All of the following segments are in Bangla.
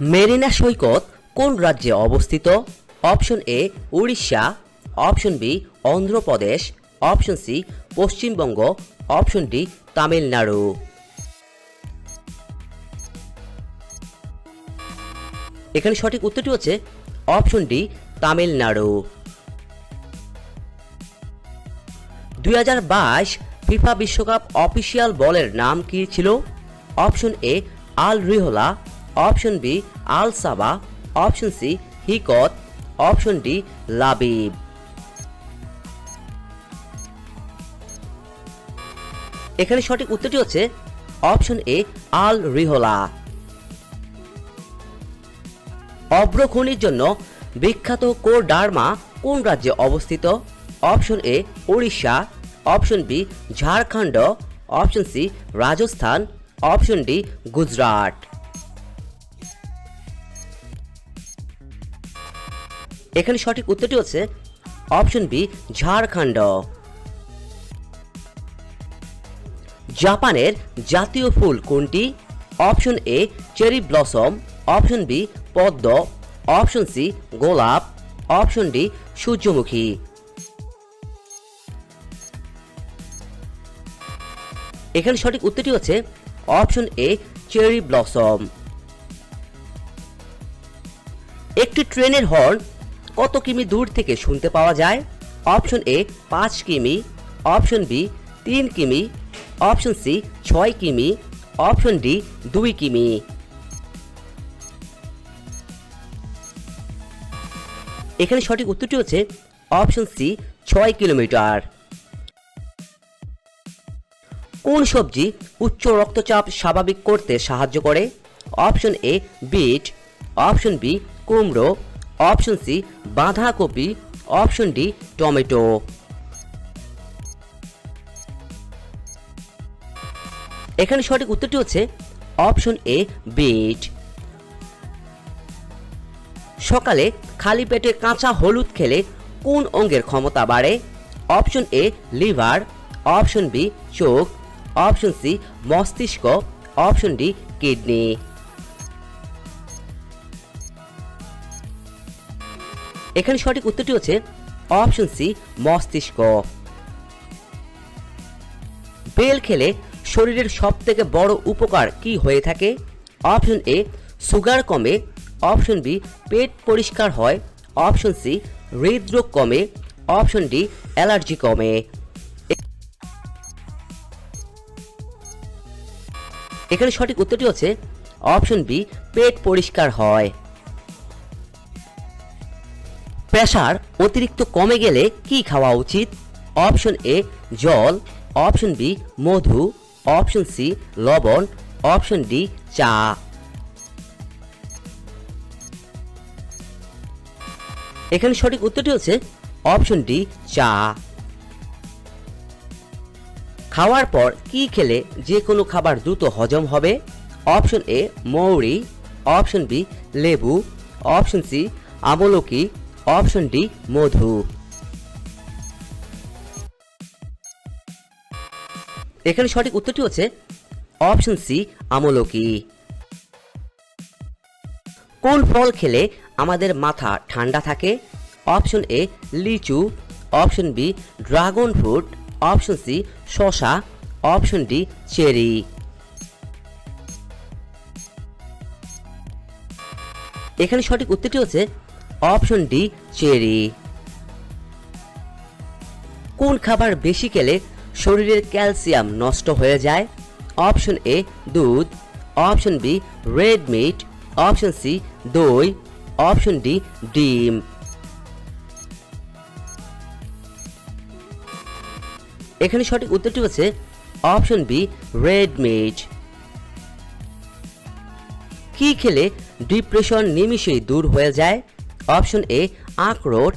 মেরিনা সৈকত কোন রাজ্যে অবস্থিত? Option A Orissa. Option B Andhra Pradesh. Option C Paschimbanga. Option D Tamil Nadu. এখানে সঠিক উত্তরটি হচ্ছে অপশন ডি তামিলনাড়ু। দুই হাজার বাইশ ফিফা বিশ্বকাপ অফিসিয়াল বলের নাম কি ছিল? Option A Al Rihla. Option B, আল সাবা, অপশন সি, হিকত, অপশন ডি, লাবিব। এখানে সঠিক উত্তরটি হচ্ছে অপশন এ, আল রিহোলা। অব্রখনির জন্য বিখ্যাত কোরডার্মা কোন রাজ্যে অবস্থিত? Option A Odisha option B, Jharkhand, option C, Rajasthan, option D, Gujarat. এখানে সঠিক উত্তরটি হচ্ছে অপশন বি, ঝাড়খণ্ড। জাপানের জাতীয় ফুল কোনটি? Option A, cherry blossom. Option B, পদ্ম। অপশন সি, গোলাপ। অপশন ডি, সূর্যমুখী। এখানে সঠিক উত্তরটি হচ্ছে অপশন এ, চেরি ব্লসম। একটি ট্রেনের হর্ন কত কিমি দূর থেকে শুনতে পাওয়া যায়? অপশন এ পাঁচ কিমি। অপশন বি তিন কিমি। অপশন সি ছয় কিমি। অপশন ডি দুই কিমি। এখানে সঠিক উত্তরটি হচ্ছে অপশন সি ছয় কিলোমিটার। কোন সবজি উচ্চ রক্তচাপ স্বাভাবিক করতে সাহায্য করে? Option A beet. Option B কুমড়ো। অপশন সি, বাঁধাকপি, অপশন ডি, টমেটো। এখানে সঠিক উত্তরটি হচ্ছে অপশন এ, বিট। সকালে খালি পেটে কাঁচা হলুদ খেলে কোন অঙ্গের ক্ষমতা বাড়ে? Option A, liver, option B, চোখ, অপশন সি, মস্তিষ্ক, অপশন ডি, কিডনি। এখানে সঠিক উত্তরটি হচ্ছে অপশন সি, মস্তিষ্ক। বেল খেলে শরীরের সব থেকে বড় উপকার কি হয়ে থাকে? অপশন এ, সুগার কমে। অপশন বি, পেট পরিষ্কার হয়। অপশন সি, হৃদরোগ কমে। অপশন ডি, অ্যালার্জি কমে। এখানে সঠিক উত্তরটি হচ্ছে অপশন বি, পেট পরিষ্কার হয়। প্রেশার অতিরিক্ত কমে গেলে কি খাওয়া উচিত? অপশন এ জল। অপশন বি মধু। অপশন সি লবণ। অপশন ডি চা। এখানে সঠিক উত্তরটি হচ্ছে অপশন ডি চা। খাওয়ার পর কি খেলে যে কোনো খাবার দ্রুত হজম হবে? অপশন এ মৌরি। অপশন বি লেবু। অপশন সি আমলকি। অপশন ডি মধু এখানে সঠিক উত্তরটি হচ্ছে অপশন সি আমলকি কোন ফল খেলে আমাদের মাথা ঠান্ডা থাকে? অপশন এ লিচু। Option B dragon fruit option C শশা অপশন ডি চেরি। এখানে সঠিক উত্তরটি হচ্ছে অপশন ডি, চেরি। কোন খাবার বেশি খেলে শরীরের ক্যালসিয়াম নষ্ট হয়ে যায়? অপশন এ, দুধ। Option B, red meat. Option C, দই। অপশন ডি, ডিম। এখানে সঠিক উত্তরটি হচ্ছে অপশন বি, রেড মিট। কি খেলে ডিপ্রেশন নিমিষেই দূর হয়ে যায়? অপশন এ আখরোট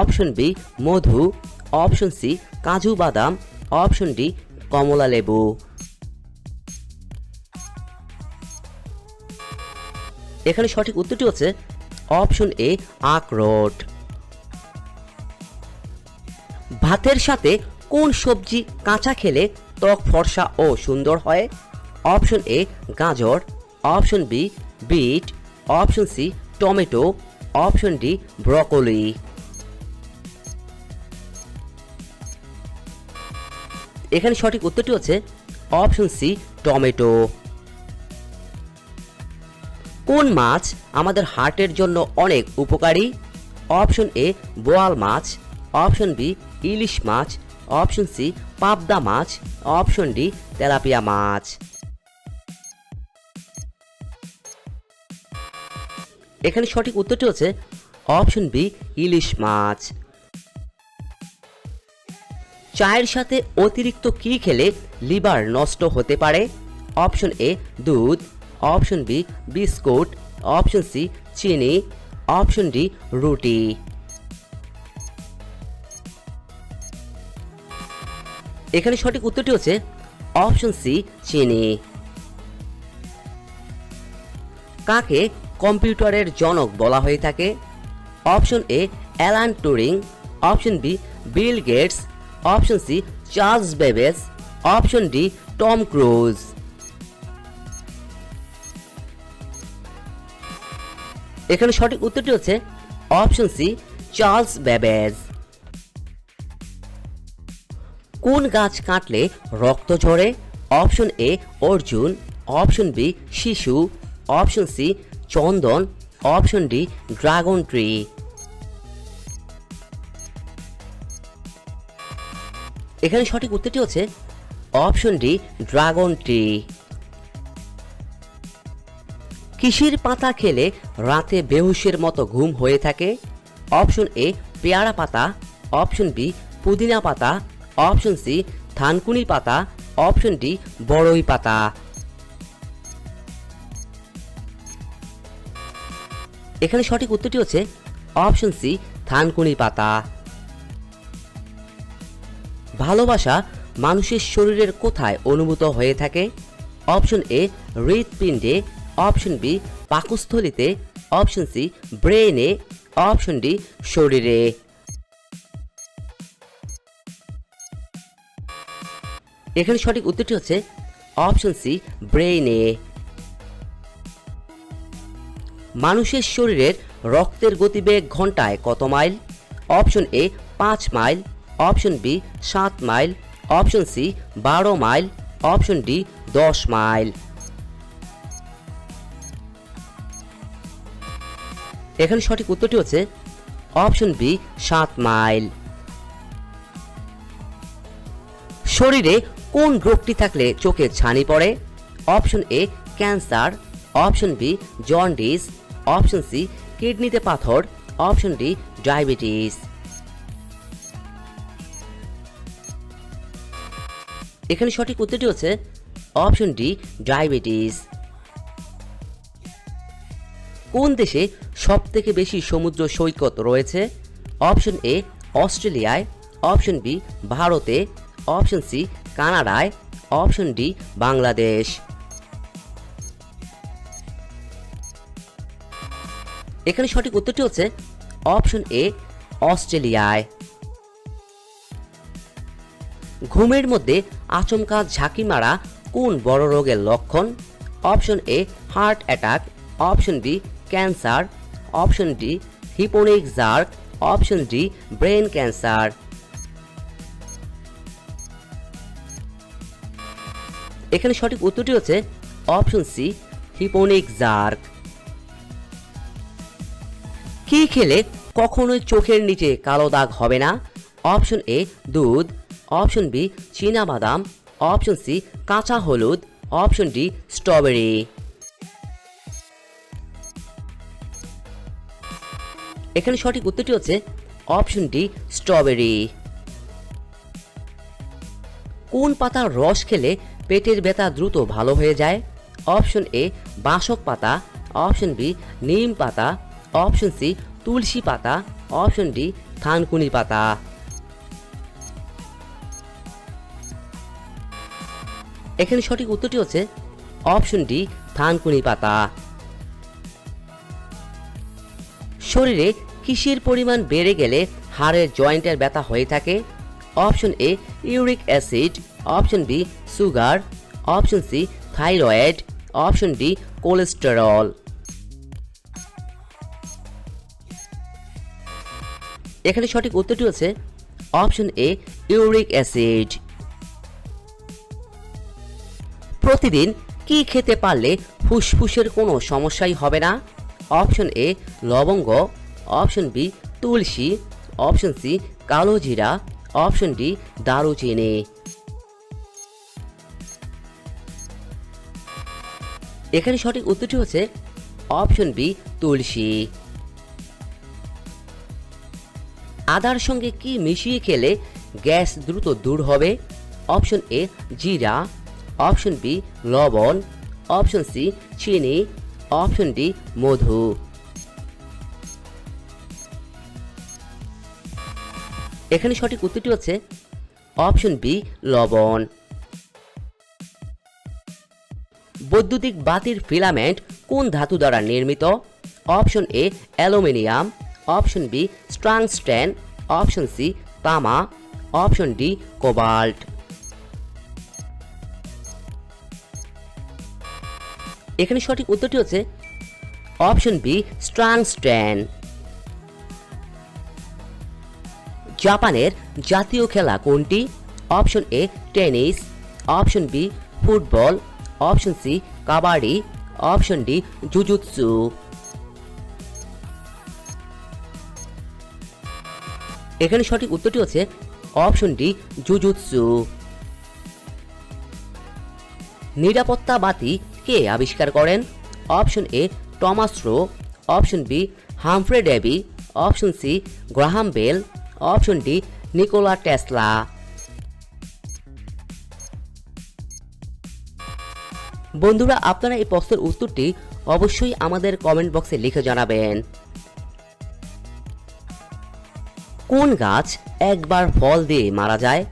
অপশন বি, মধু, অপশন সি, কাজু বাদাম, অপশন ডি, কমলা লেবু। এখানে সঠিক উত্তরটি হচ্ছে অপশন এ আখরোট ভাতের সাথে কোন সবজি কাঁচা খেলে ত্বক ফর্সা ও সুন্দর হয়? অপশন এ, গাজর, option B, beet, option C, tomato option D broccoli. এখানে সঠিক উত্তরটি হচ্ছে অপশন সি, টমেটো। কোন মাছ আমাদের হার্টের জন্য অনেক উপকারী? অপশন এ, বোয়াল মাছ। অপশন বি, ইলিশ মাছ। অপশন সি, পাবদা মাছ। অপশন ডি, তেলাপিয়া মাছ। এখানে সঠিক উত্তরটি হচ্ছে অপশন বি, ইলিশ মাছ। চায়ের সাথে অতিরিক্ত কি খেলে লিভার নষ্ট হতে পারে? অপশন এ, দুধ। Option B, biscuit. Option C, চিনি। অপশন ডি, রুটি। এখানে সঠিক উত্তরটি হচ্ছে অপশন সি, চিনি। কাকে কম্পিউটারের জনক বলা হয়ে থাকে। Option A Alan Turing. Option B Bill Gates. Option C Charles Babbage option D Tom Cruise. এখানে সঠিক উত্তরটি হচ্ছে অপশন সি চার্লস বেবেজ। কোন গাছ কাটলে রক্ত ঝরে? অপশন এ অর্জুন। অপশন বি শিশু। অপশন সি চন্দন অপশন ডি ড্রাগন ট্রি এখানে সঠিক উত্তরটি হচ্ছে অপশন ডি ড্রাগন ট্রি কিসির পাতা খেলে রাতে বেহুশের মতো ঘুম হয়ে থাকে? অপশন এ পেয়ারা পাতা অপশন বি পুদিনা পাতা অপশন সি থানকুনি পাতা অপশন ডি বড়ই পাতা। এখানে সঠিক উত্তরটি হচ্ছে অপশন সি থানকুনি পাতা। ভালোবাসা মানুষের শরীরের কোথায় অনুভূত হয়ে থাকে? অপশন এ, হৃৎপিণ্ডে। অপশন বি, পাকস্থলিতে। অপশন সি ব্রেনে অপশন ডি, শরীরে। এখানে সঠিক উত্তরটি হচ্ছে অপশন সি, ব্রেইনে। মানুষের শরীরের রক্তের গতিবেগ ঘন্টায় কত মাইল? অপশন এ, পাঁচ মাইল। অপশন বি, সাত মাইল। অপশন সি, বারো মাইল। অপশন ডি, দশ মাইল। এখানে সঠিক উত্তরটি হচ্ছে অপশন বি, সাত মাইল। শরীরে কোন রোগটি থাকলে চোখে ছানি পড়ে? Option A, cancer. Option B, jaundice. Option C কিডনিতে পাথর। অপশন ডি ডায়াবেটিস এখানে সঠিক উত্তরটি হচ্ছে অপশন ডি ডায়াবেটিস কোন দেশে সব থেকে বেশি সমুদ্র সৈকত রয়েছে? অপশন এ অস্ট্রেলিয়ায়। অপশন বি ভারতে। অপশন সি কানাডায়। Option D Bangladesh. এখানে সঠিক উত্তরটি হচ্ছে অপশন এ, অস্ট্রেলিয়ায়। ঘুমের মধ্যে আচমকা ঝাঁকি মারা কোন বড় রোগের লক্ষণ? Option A, heart attack. Option B, cancer. Option D, hypnic jerk. Option D, brain cancer. এখানে সঠিক উত্তরটি হচ্ছে অপশন সি, হিপোনিক জার্ক। খেলে কখনোই চোখের নিচে কালো দাগ হবে না। অপশন এ দুধ। অপশন বি বাদাম অপশন সি কাঁচা হলুদ। Option D strawberry. এখানে সঠিক উত্তরটি হচ্ছে অপশন ডি স্ট্রবেরি। কোন পাতার রস খেলে পেটের ব্যথা দ্রুত ভালো হয়ে যায়? অপশন এ বাসক পাতা। অপশন বি নিম পাতা। অপশন সি তুলসী পাতা অপশন ডি থানকুনি পাতা। এখানে সঠিক উত্তরটি হচ্ছে অপশন ডি থানকুনি পাতা। শরীরে কিসের পরিমাণ বেড়ে গেলে হাড়ের জয়েন্টের ব্যথা হয়ে থাকে? Option A uric acid option B sugar option C thyroid option D cholesterol এখানে সঠিক উত্তরটি হচ্ছে অপশন এ, ইউরিক অ্যাসিড। প্রতিদিন কি খেতে পারলে ফুসফুসের কোনো সমস্যাই হবে না? অপশন এ, লবঙ্গ। অপশন বি, তুলসী। অপশন সি, কালো জিরা। অপশন ডি, দারুচিনি। এখানে সঠিক উত্তরটি হচ্ছে অপশন বি, তুলসী। আদার সঙ্গে কি মিশিয়ে খেলে গ্যাস দ্রুত দূর হবে? অপশন এ, জিরা। অপশন বি, লবণ। অপশন সি, চিনি। অপশন ডি, মধু। এখানে সঠিক উত্তরটি হচ্ছে অপশন বি, লবণ। বৈদ্যুতিক বাতির ফিলামেন্ট কোন ধাতু দ্বারা নির্মিত? Option A, aluminium. Option B, স্ট্রাংস্ট্যান, option C, তামা, অপশন ডি, কোবাল্ট। এখানে সঠিক উত্তরটি হচ্ছে অপশন বি, স্ট্রাংস্ট্যান। জাপানের জাতীয় খেলা কোনটি? Option A, tennis, option B, football, option C, kabaddi, option D, jujutsu. এখানে সঠিক উত্তরটি হচ্ছে অপশন ডি, জুজুৎসু। নিরাপত্তা বাতি কে আবিষ্কার করেন? Option A, Thomas Roe. Option B, Humphry Davy. Option C, Graham Bell. Option D, Nikola Tesla. বন্ধুরা, আপনারা এই প্রশ্নের উত্তরটি অবশ্যই আমাদের কমেন্ট বক্সে লিখে জানাবেন। কোন গাছ একবার ফল দিয়ে মারা যায়?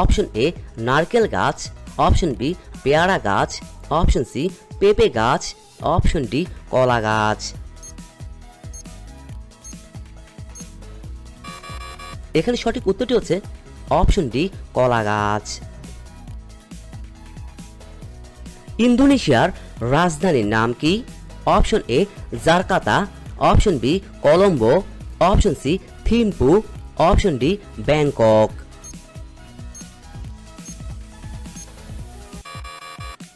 অপশন এ নারকেল গাছ। অপশন বি পেয়ারা গাছ। অপশন সি পেঁপে গাছ। অপশন ডি কলা গাছ। এখানে সঠিক উত্তরটি হচ্ছে অপশন ডি কলা গাছ। ইন্দোনেশিয়ার রাজধানীর নাম কি? Option A Jakarta. Option B Colombo. Option C Thimphu. Option D Bangkok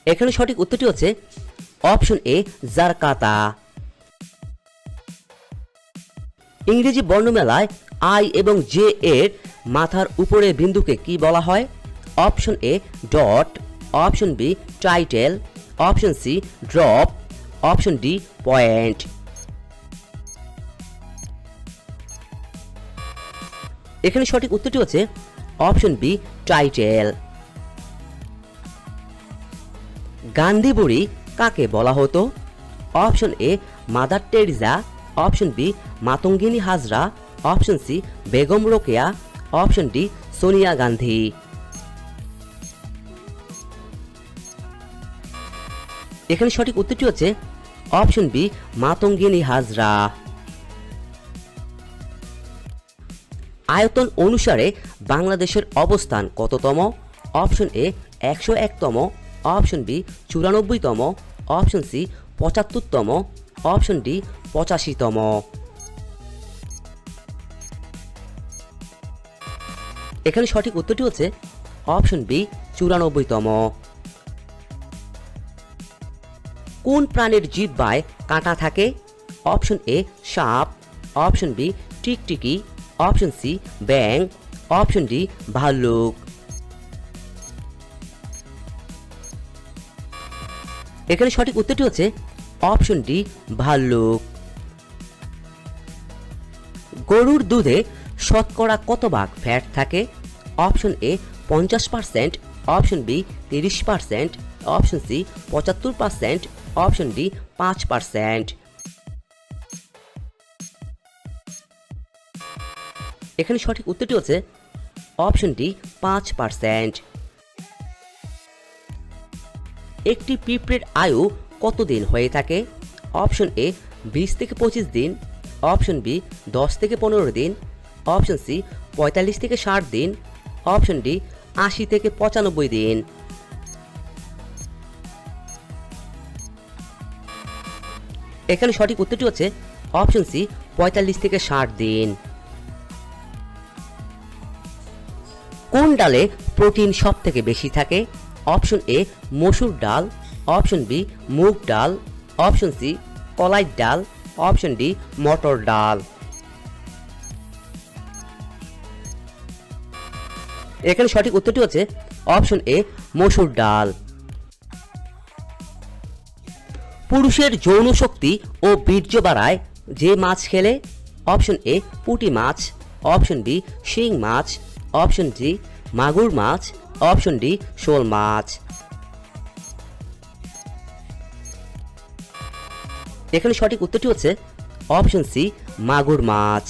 এখানে সঠিক উত্তরটি হচ্ছে অপশন এ জারকাতা ইংরেজি বর্ণমেলায় আই এবং জে এর মাথার উপরের বিন্দুকে কি বলা হয়? Option A dot option B title option C drop option D point এখানে সঠিক উত্তরটি হচ্ছে অপশন বি, টাইটেল। গান্ধী বুড়ি কাকে বলা হতো? Option A, Mother Teresa option B, Matangini Hazra. Option C, Begum Rokeya. Option D, Sonia Gandhi. এখানে সঠিক উত্তরটি হচ্ছে অপশন বি, মাতঙ্গিনী হাজরা। আয়তন অনুসারে বাংলাদেশের অবস্থান কততম? অপশন এ, একশো একতম। অপশন বি, চুরানব্বইতম। অপশন সি, পঁচাত্তরতম। অপশন ডি, পঁচাশিতম। এখানে সঠিক উত্তরটি হচ্ছে অপশন বি, চুরানব্বইতম। কোন প্রাণীর জিহ্বায় কাঁটা থাকে? অপশন এ, সাপ। অপশন বি, টিকটিকি। অপশন সি ব্যাং অপশন ডি, ভাল্লুক। এখানে সঠিক উত্তরটি হচ্ছে অপশন ডি, ভাল্লুক। গরুর দুধে শতকরা কত ভাগ ফ্যাট থাকে? অপশন এ, পঞ্চাশ পার্সেন্ট। অপশন বি, তিরিশ পার্সেন্ট। অপশন সি, পঁচাত্তর পার্সেন্ট। অপশন ডি, পাঁচ পার্সেন্ট। এখানে সঠিক উত্তরটি হচ্ছে অপশনটি পাঁচ পার্সেন্ট। একটি পিঁপড়ের আয়ু কত দিন হয়ে থাকে? অপশন এ, বিশ থেকে পঁচিশ দিন। অপশন বি, দশ থেকে পনেরো দিন। অপশন সি, পঁয়তাল্লিশ থেকে ষাট দিন। অপশন ডি, আশি থেকে পঁচানব্বই দিন। এখানে সঠিক উত্তরটি হচ্ছে অপশন সি, পঁয়তাল্লিশ থেকে ষাট দিন। কোন ডালে প্রোটিন সব থেকে বেশি থাকে? অপশন এ মসুর ডাল। অপশন বি মুগ ডাল। অপশন সি কলাই ডাল। অপশন ডি মটর ডাল। এখানে সঠিক উত্তরটি হচ্ছে অপশন এ মসুর ডাল। পুরুষের যৌন শক্তি ও বীর্য বাড়ায় যে মাছ খেলে। অপশন এ পুঁটি মাছ। অপশন বি শিং মাছ। অপশন ডি, মাগুর মাছ। অপশন ডি, শোল মাছ। এখানে সঠিক উত্তরটি হচ্ছে অপশন সি, মাগুর মাছ।